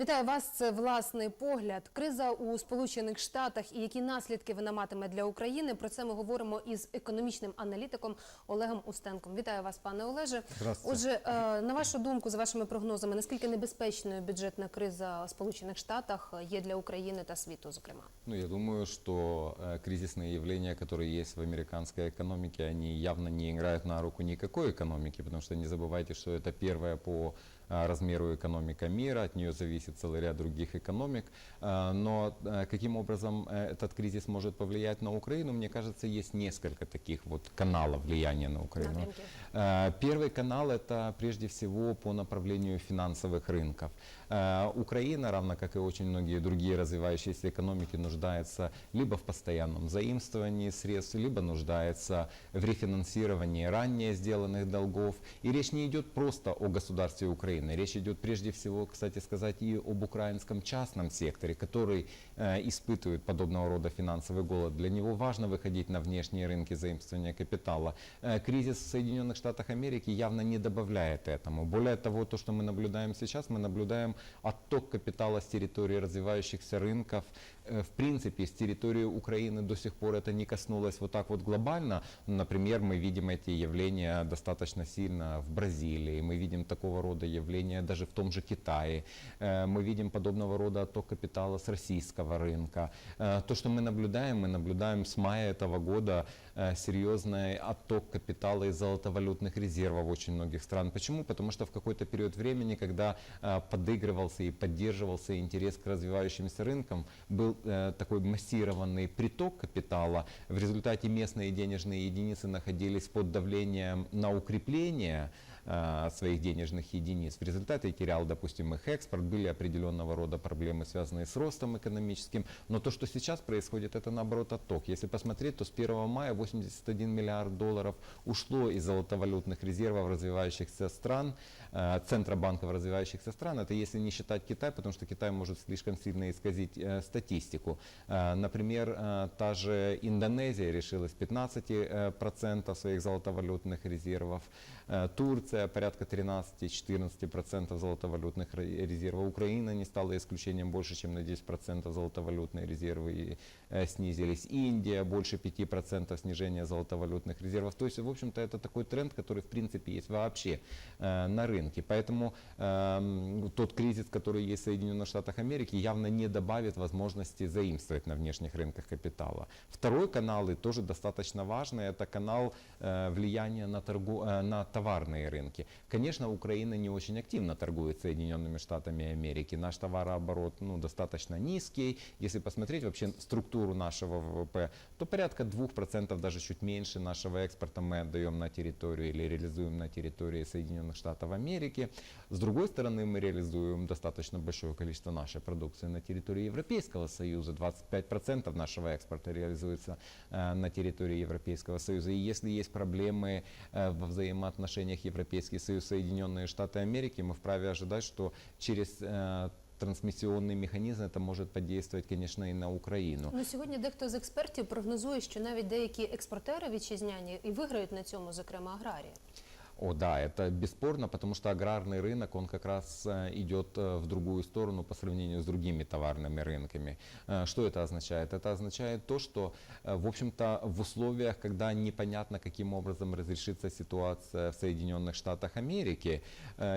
Вітаю вас. Це власний погляд. Криза у Сполучених Штатах і які наслідки вона матиме для України. Про це ми говоримо із економічним аналітиком Олегом Устенком. Вітаю вас, пане Олеже. Здравствуйте. Отже, е, на вашу думку, за вашими прогнозами, наскільки небезпечною бюджетна криза у Сполучених Штатах є для України та світу, зокрема? Ну, я думаю, что э, кризисные явления, которые есть в американской экономике, они явно не играют на руку никакой экономики, потому что не забывайте, что это первая по э, размеру экономика мира, от нее зависит целый ряд других экономик. Э, Но э, каким образом э, этот кризис может повлиять на Украину, мне кажется, есть несколько таких вот каналов влияния на Украину. Первый канал это прежде всего по направлению финансовых рынков. Э, Украина, равно как и очень многие другие развивающиеся экономики, нуждается либо в постоянном заимствовании средств, либо нуждается в рефинансировании ранее сделанных долгов. И речь не идет просто о государстве Украины. Речь идет прежде всего, кстати сказать, и об украинском частном секторе, который э, испытывает подобного рода финансовый голод. Для него важно выходить на внешние рынки заимствования капитала. Э, кризис в Соединенных Штатах Америки явно не добавляет этому. Более того, то, что мы наблюдаем сейчас, мы наблюдаем отток капитала с территории развивающихся рынков. Э, В принципе, с территории Украины до сих пор это не коснулось вот так вот глобально. Например, мы видим эти явления достаточно сильно в Бразилии, мы видим такого рода явления даже в том же Китае. Э, Мы видим подобного рода отток капитала с российского рынка. Э, То, что мы наблюдаем, мы наблюдаем с мая этого года серьезный отток капитала из золотовалютных резервов очень многих стран. Почему? Потому что в какой-то период времени, когда э, подыгрывался и поддерживался интерес к развивающимся рынкам, был э, такой массированный приток капитала. В результате местные денежные единицы находились под давлением на укрепление своих денежных единиц. В результате терял, допустим, их экспорт, были определенного рода проблемы, связанные с ростом экономическим. Но то, что сейчас происходит, это наоборот отток. Если посмотреть, то с 1 мая 81 миллиард долларов ушло из золотовалютных резервов развивающихся стран, э, Центробанков развивающихся стран. Это если не считать Китай, потому что Китай может слишком сильно исказить э, статистику. Э, например, э, та же Индонезия решилась 15% процентов своих золотовалютных резервов. Э, Турция порядка 13-14% золотовалютных ре- резервов. Украина не стала исключением больше, чем на 10% золотовалютные резервы э, снизились. Индия больше 5% снижения золотовалютных резервов. То есть, в общем-то, это такой тренд, который в принципе есть вообще э, на рынке. Поэтому эм, тот кризис, который есть в Соединенных Штатах Америки, явно не добавит возможности заимствовать на внешних рынках капитала. Второй канал, и тоже достаточно важный, это канал э, влияния на, торгу, на товарные рынки. Конечно, Украина не очень активно торгует Соединенными Штатами Америки. Наш товарооборот ну, достаточно низкий. Если посмотреть вообще структуру нашего ВВП, то порядка 2%, даже чуть меньше нашего экспорта мы отдаем на территорию или реализуем на территории Соединенных Штатов Америки. С другой стороны, мы реализуем достаточно большое количество нашей продукции на территории Европейского Союза. 25% нашего экспорта реализуется э, на территории Европейского Союза. И если есть проблемы э, во взаимоотношениях Европейский Союз Соединенные Штаты Америки, мы вправе ожидать, что через э, трансмиссионный механизм это может подействовать, конечно, и на Украину. Ну сьогодні дехто з експертів прогнозує, що навіть деякі експортери вітчизняні і виграють на цьому, зокрема аграрії. О, да, это бесспорно, потому что аграрный рынок, он как раз э, идет э, в другую сторону по сравнению с другими товарными рынками. Э, Что это означает? Это означает то, что, в общем-то, в условиях, когда непонятно, каким образом разрешится ситуация в Соединенных Штатах Америки,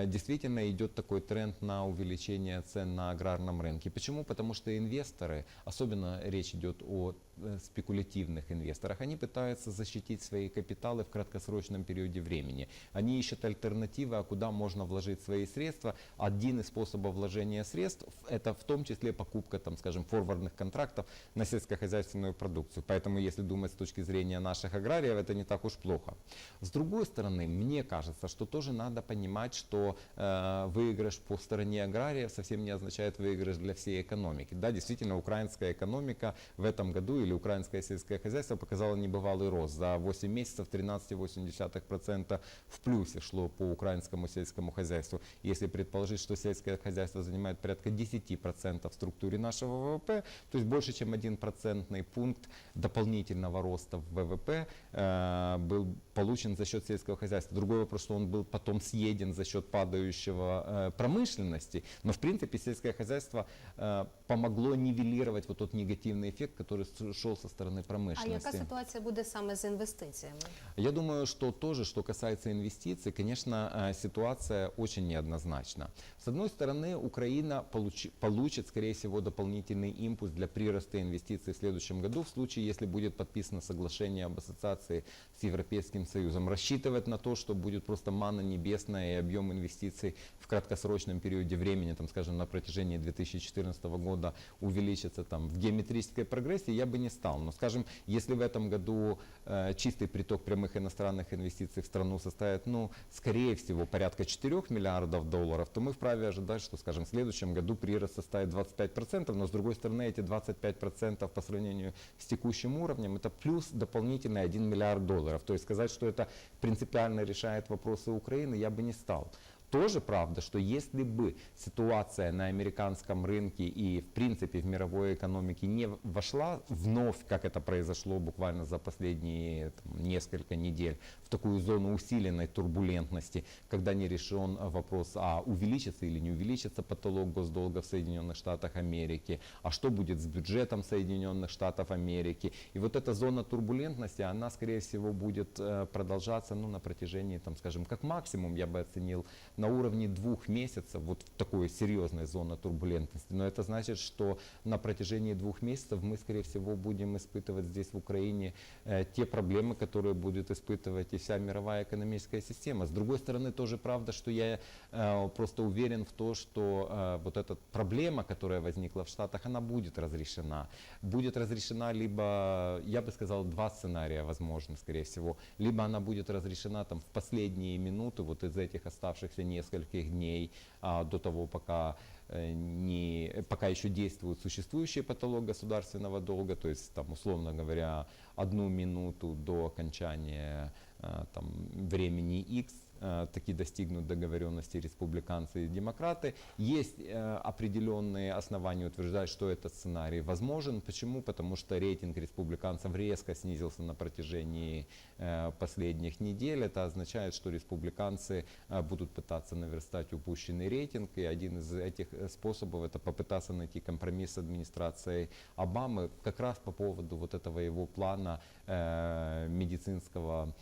действительно идет такой тренд на увеличение цен на аграрном рынке. Почему? Потому что инвесторы, особенно речь идет о спекулятивных инвесторах, они пытаются защитить свои капиталы в краткосрочном периоде времени. Они ищут альтернативы, а куда можно вложить свои средства. Один из способов вложения средств – это в том числе покупка, там, скажем, форвардных контрактов на сельскохозяйственную продукцию. Поэтому, если думать с точки зрения наших аграриев, это не так уж плохо. С другой стороны, мне кажется, что тоже надо понимать, что э, выигрыш по стороне аграриев совсем не означает выигрыш для всей экономики. Да, действительно, украинская экономика в этом году или украинское сельское хозяйство показало небывалый рост. За 8 месяцев 13,8% в плюсе шло по украинскому сельскому хозяйству. Если предположить, что сельское хозяйство занимает порядка 10% в структуре нашего ВВП, то есть больше, чем 1 процентный пункт дополнительного роста в ВВП э, был получен за счет сельского хозяйства. Другой вопрос, что он был потом съеден за счет падающего э, промышленности, но в принципе сельское хозяйство э, помогло нивелировать вот тот негативный эффект, который шел со стороны А промышленности. яка ситуація буде саме з інвестиціями? Я думаю, что тоже, что касается инвестиций, конечно, э, ситуация очень неоднозначна. С одной стороны, Украина получи- получит, скорее всего, дополнительный импульс для прироста инвестиций в следующем году, в случае, если будет подписано соглашение об ассоциации с Европейским Союзом. Рассчитывать на то, что будет просто мана небесная и объем инвестиций в краткосрочном периоде времени, там, скажем, на протяжении 2014 года увеличится там, в геометрической прогрессии, я бы не стал. Но, скажем, если в этом году э, чистый приток прямых иностранных инвестиций в страну составит, ну, скорее всего, порядка 4 миллиардов долларов, то мы вправе ожидать, что, скажем, в следующем году прирост составит 25%, но, с другой стороны, эти 25% по сравнению с текущим уровнем, это плюс дополнительный 1 миллиард долларов. То есть сказать, что это принципиально решает вопросы Украины, я бы не стал. Тоже правда, что если бы ситуация на американском рынке и в принципе в мировой экономике не вошла вновь, как это произошло буквально за последние там, несколько недель, в такую зону усиленной турбулентности, когда не решен вопрос, а увеличится или не увеличится потолок госдолга в Соединенных Штатах Америки, а что будет с бюджетом Соединенных Штатов Америки. И вот эта зона турбулентности, она, скорее всего, будет э, продолжаться ну, на протяжении, там, скажем, как максимум, я бы оценил, на уровне двух месяцев, вот в такой серьезной зоне турбулентности. Но это значит, что на протяжении двух месяцев мы, скорее всего, будем испытывать здесь, в Украине, э, те проблемы, которые будет испытывать и вся мировая экономическая система. С другой стороны, тоже правда, что я э, просто уверен в то, что э, вот эта проблема, которая возникла в Штатах, она будет разрешена. Будет разрешена либо, я бы сказал, два сценария возможны, скорее всего. Либо она будет разрешена там в последние минуты, вот из этих оставшихся нескольких дней а, до того, пока э, не, пока еще действует существующий потолок государственного долга, то есть там, условно говоря, одну минуту до окончания э, там, времени X таки достигнут договоренности республиканцы и демократы. Есть э, определенные основания утверждать, что этот сценарий возможен. Почему? Потому что рейтинг республиканцев резко снизился на протяжении э, последних недель. Это означает, что республиканцы э, будут пытаться наверстать упущенный рейтинг. И один из этих э, способов это попытаться найти компромисс с администрацией Обамы как раз по поводу вот этого его плана э, медицинского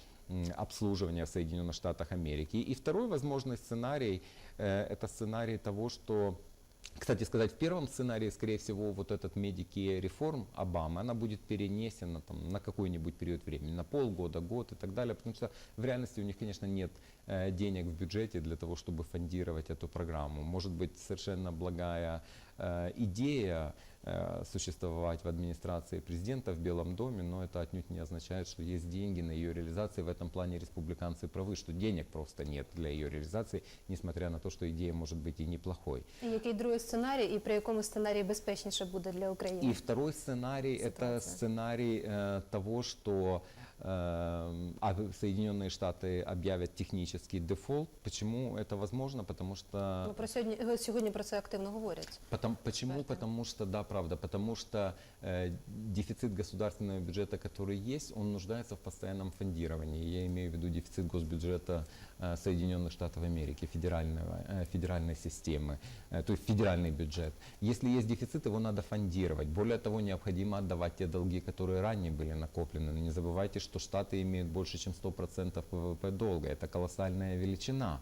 обслуживания в Соединенных Штатах Америки. И второй возможный сценарий э, это сценарий того, что кстати сказать, в первом сценарии, скорее всего, вот этот Medicare реформ Обамы, она будет перенесена там, на какой-нибудь период времени, на полгода, год и так далее, потому что в реальности у них, конечно, нет э, денег в бюджете для того, чтобы фондировать эту программу. Может быть, совершенно благая э, идея существовать в администрации президента в Белом доме, но это отнюдь не означает, что есть деньги на ее реализацию. В этом плане республиканцы правы, что денег просто нет для ее реализации, несмотря на то, что идея может быть и неплохой. І який другий сценарій, і при якому сценарії безпечніше буде для України? И второй сценарий это Ситуация. сценарий э, того, что э, а Соединенные Штаты объявят технический дефолт. Почему это возможно? Потому что Ну, про сьогодні е, сьогодні про це активно говорять. Потом, почему? Поэтому. Потому что, да, правда, потому что э, дефицит государственного бюджета, который есть, он нуждается в постоянном фондировании. Я имею в виду дефицит госбюджета э, Соединенных Штатов Америки, федерального, э, федеральной системы, э, то есть федеральный бюджет. Если есть дефицит, его надо фондировать. Более того, необходимо отдавать те долги, которые ранее были накоплены. Но не забывайте, что Штаты имеют больше, чем 100% ВВП долга. Это колоссальная величина.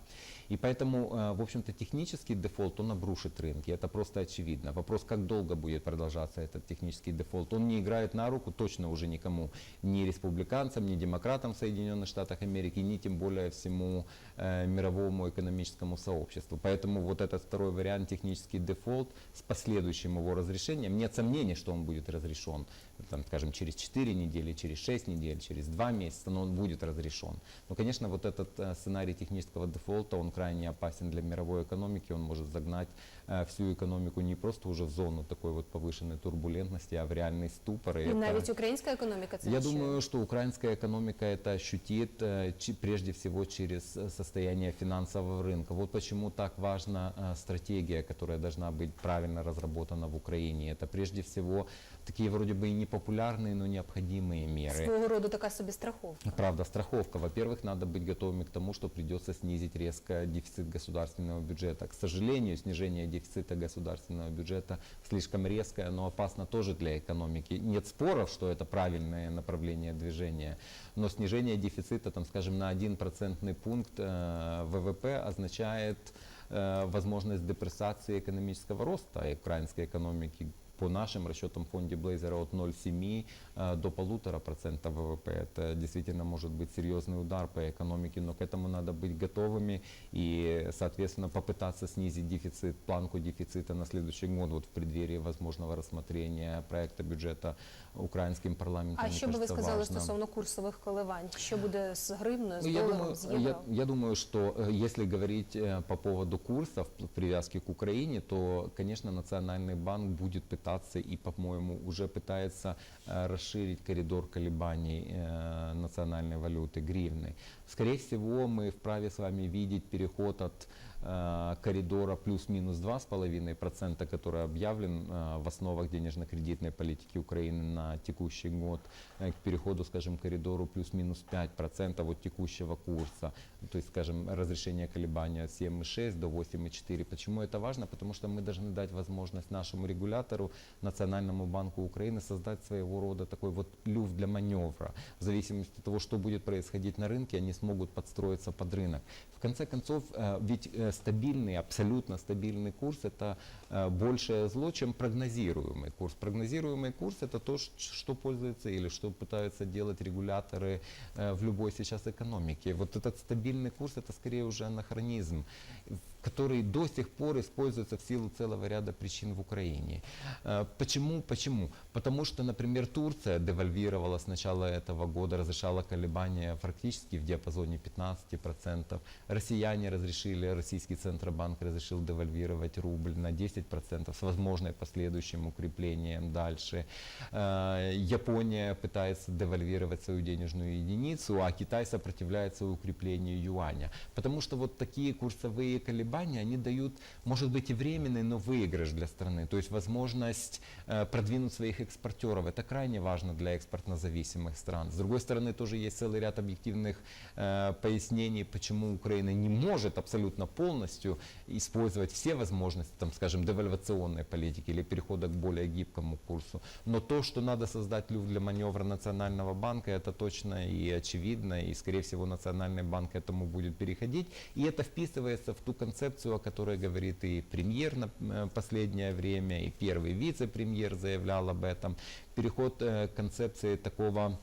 И поэтому, э, в общем-то, технический дефолт, он обрушит рынки, это просто очевидно. Вопрос, как долго будет продолжаться этот технический дефолт, он не играет на руку точно уже никому, ни республиканцам, ни демократам в Соединенных Штатах Америки, ни тем более всему э, мировому экономическому сообществу. Поэтому вот этот второй вариант, технический дефолт, с последующим его разрешением, нет сомнений, что он будет разрешен, там, скажем, через 4 недели, через 6 недель, через два месяца, но он будет разрешен. Но, конечно, вот этот э, сценарий технического дефолта, он крайне опасен для мировой экономики, он может загнать э, всю экономику не просто уже в зону такой вот повышенной турбулентности, а в реальный ступор. и І это- навіть українська економіка це я відчує. думаю, что украинская экономика это ощутит э, чи- прежде всего через э, состояние финансового рынка. Вот почему так важна э, стратегия, которая должна быть правильно разработана в Украине. Это прежде всего такие вроде бы и непопулярные, но необходимые меры. свого роду така собі страховка. Правда, страховка. Во-первых, надо быть готовыми к тому, что придется снизить резко дефицит государственного бюджета. К сожалению, снижение дефицита государственного бюджета слишком резкое, но опасно тоже для экономики. Нет споров, что это правильное направление движения, но снижение дефицита, там, скажем, на 1 процентный пункт э, ВВП означает э, возможность депрессации экономического роста украинской экономики по нашим расчетам в фонде Блейзера от 0,7 э, до полутора процента ВВП. Это действительно может быть серьезный удар по экономике, но к этому надо быть готовыми и, соответственно, попытаться снизить дефицит, планку дефицита на следующий год вот в преддверии возможного рассмотрения проекта бюджета украинским парламентом. А Мне що би ви кажется, сказали важно. стосовно курсових коливань? Що буде з гривною, з Ну, я, доларом, думаю, з євро? я, я думаю, что э, если говорить э, по поводу курсов в привязке к Украине, то, конечно, Национальный банк будет пытаться и, по-моему, уже пытается э, расширить коридор колебаний э, национальной валюты гривны. Скорее всего, мы вправе с вами видеть переход от коридора плюс-минус 2,5%, который объявлен э, в основах денежно-кредитной политики Украины на текущий год, э, к переходу, скажем, к коридору плюс-минус 5% от текущего курса. То есть, скажем, разрешение колебания от 7,6 до 8,4. Почему это важно? Потому что мы должны дать возможность нашему регулятору, Национальному банку Украины, создать своего рода такой вот люфт для маневра. В зависимости от того, что будет происходить на рынке, они смогут подстроиться под рынок. В конце концов, э, ведь э, стабильный, абсолютно стабильный курс – это э, большее зло, чем прогнозируемый курс. Прогнозируемый курс – это то, что пользуется или что пытаются делать регуляторы э, в любой сейчас экономике. Вот этот стабильный курс – это скорее уже анахронизм, который до сих пор используется в силу целого ряда причин в Украине. Э, Почему? Почему? Потому что, например, Турция девальвировала с начала этого года, разрешала колебания практически в диапазоне 15%. Россияне разрешили, российский Центробанк разрешил девальвировать рубль на 10% с возможной последующим укреплением дальше. Э, Япония пытается девальвировать свою денежную единицу, а Китай сопротивляется укреплению юаня. Потому что вот такие курсовые колебания, они дают, может быть, и временный, но выигрыш для страны. То есть возможность э, продвинуть своих экспортеров. Это крайне важно для экспортно-зависимых стран. С другой стороны, тоже есть целый ряд объективных э, пояснений, почему Украина не может абсолютно полностью использовать все возможности, там, скажем, девальвационной политики или перехода к более гибкому курсу. Но то, что надо создать люфт для маневра Национального банка, это точно и очевидно, и, скорее всего, Национальный банк этому будет переходить. И это вписывается в ту концепцию, о которой говорит и премьер на э, последнее время, и первый вице-премьер заявлял об этом. Переход э, к концепции такого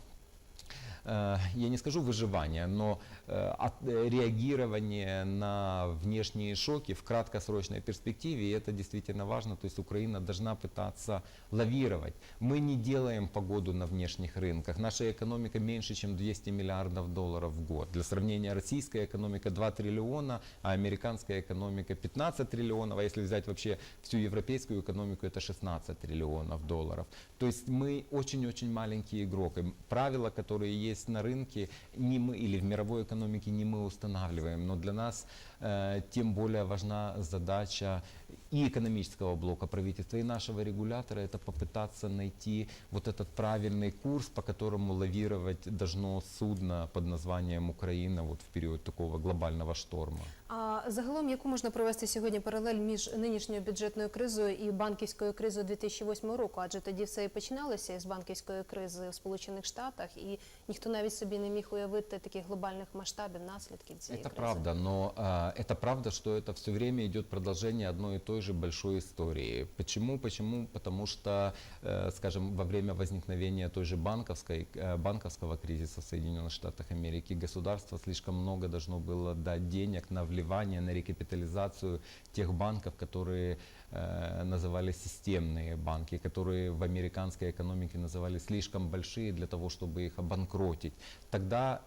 я не скажу выживания, но э, э, реагирование на внешние шоки в краткосрочной перспективе, и это действительно важно, то есть Украина должна пытаться лавировать. Мы не делаем погоду на внешних рынках, наша экономика меньше, чем 200 миллиардов долларов в год. Для сравнения, российская экономика 2 триллиона, а американская экономика 15 триллионов, а если взять вообще всю европейскую экономику, это 16 триллионов долларов. То есть мы очень-очень маленький игрок. И правила, которые есть на рынке, не мы или в мировой экономике не мы устанавливаем, но для нас э, тем более важна задача и экономического блока правительства, и нашего регулятора, это попытаться найти вот этот правильный курс, по которому лавировать должно судно под названием Украина вот в период такого глобального шторма. А загалом, яку можна провести сьогодні паралель між нинішньою бюджетною кризою і банківською кризою 2008 року? Адже тоді все і починалося із банківської кризи в Сполучених Штатах, і ніхто навіть собі не міг уявити таких глобальних масштабів наслідків цієї Это кризи. правда, но э, это правда, что это все время идет продолжение одной и той же большой истории. Почему? Почему? Потому что, э, скажем, во время возникновения той же банковской, э, банковского кризиса в Соединенных Штатах Америки государство слишком много должно было дать денег на вливание на рекапитализацию тех банков, которые э, называли системные банки, которые в американской экономике называли слишком большие для того, чтобы их обанкротить. Тогда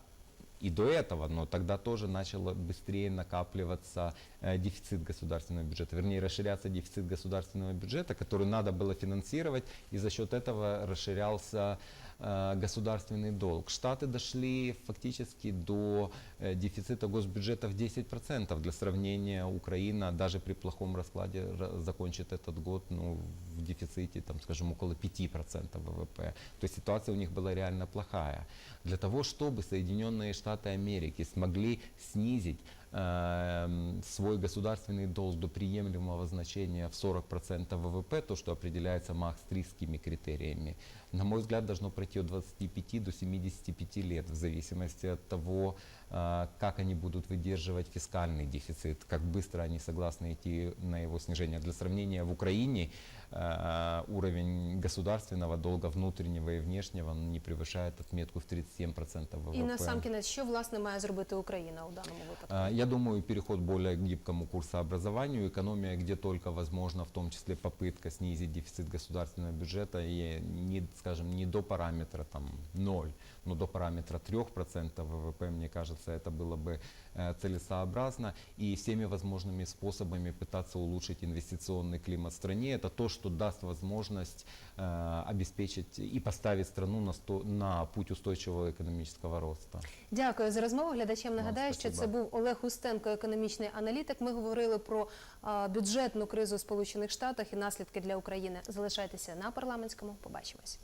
и до этого, но тогда тоже начало быстрее накапливаться э, дефицит государственного бюджета, вернее расширяться дефицит государственного бюджета, который надо было финансировать, и за счет этого расширялся государственный долг. Штаты дошли фактически до э, дефицита госбюджета в 10%. Для сравнения, Украина даже при плохом раскладе ра- закончит этот год ну, в дефиците, там, скажем, около 5% ВВП. То есть ситуация у них была реально плохая. Для того, чтобы Соединенные Штаты Америки смогли снизить свой государственный долг до приемлемого значения в 40% ВВП, то, что определяется Маастрихтскими критериями, на мой взгляд, должно пройти от 25 до 75 лет, в зависимости от того, как они будут выдерживать фискальный дефицит, как быстро они согласны идти на его снижение. Для сравнения, в Украине э, уровень государственного долга внутреннего и внешнего не превышает отметку в 37% ВВП. І на сам кінець, що власне має зробити Україна у даному випадку? А, Я думаю, переход к более гибкому курсообразованию, экономия, где только возможно, в том числе попытка снизить дефицит государственного бюджета, и не, скажем, не до параметра там, 0, но до параметра 3% ВВП, мне кажется, это было бы э, целесообразно. И всеми возможными способами пытаться улучшить инвестиционный климат в стране. Это то, что даст возможность э, обеспечить и поставить страну на, сто- на путь устойчивого экономического роста. Дякую за розмову. Глядачам Вам нагадаю, що це спасибо. був Олег Устенко, економічний аналітик. Ми говорили про а, бюджетну кризу в Сполучених Штатах і наслідки для України. Залишайтеся на парламентському. Побачимось.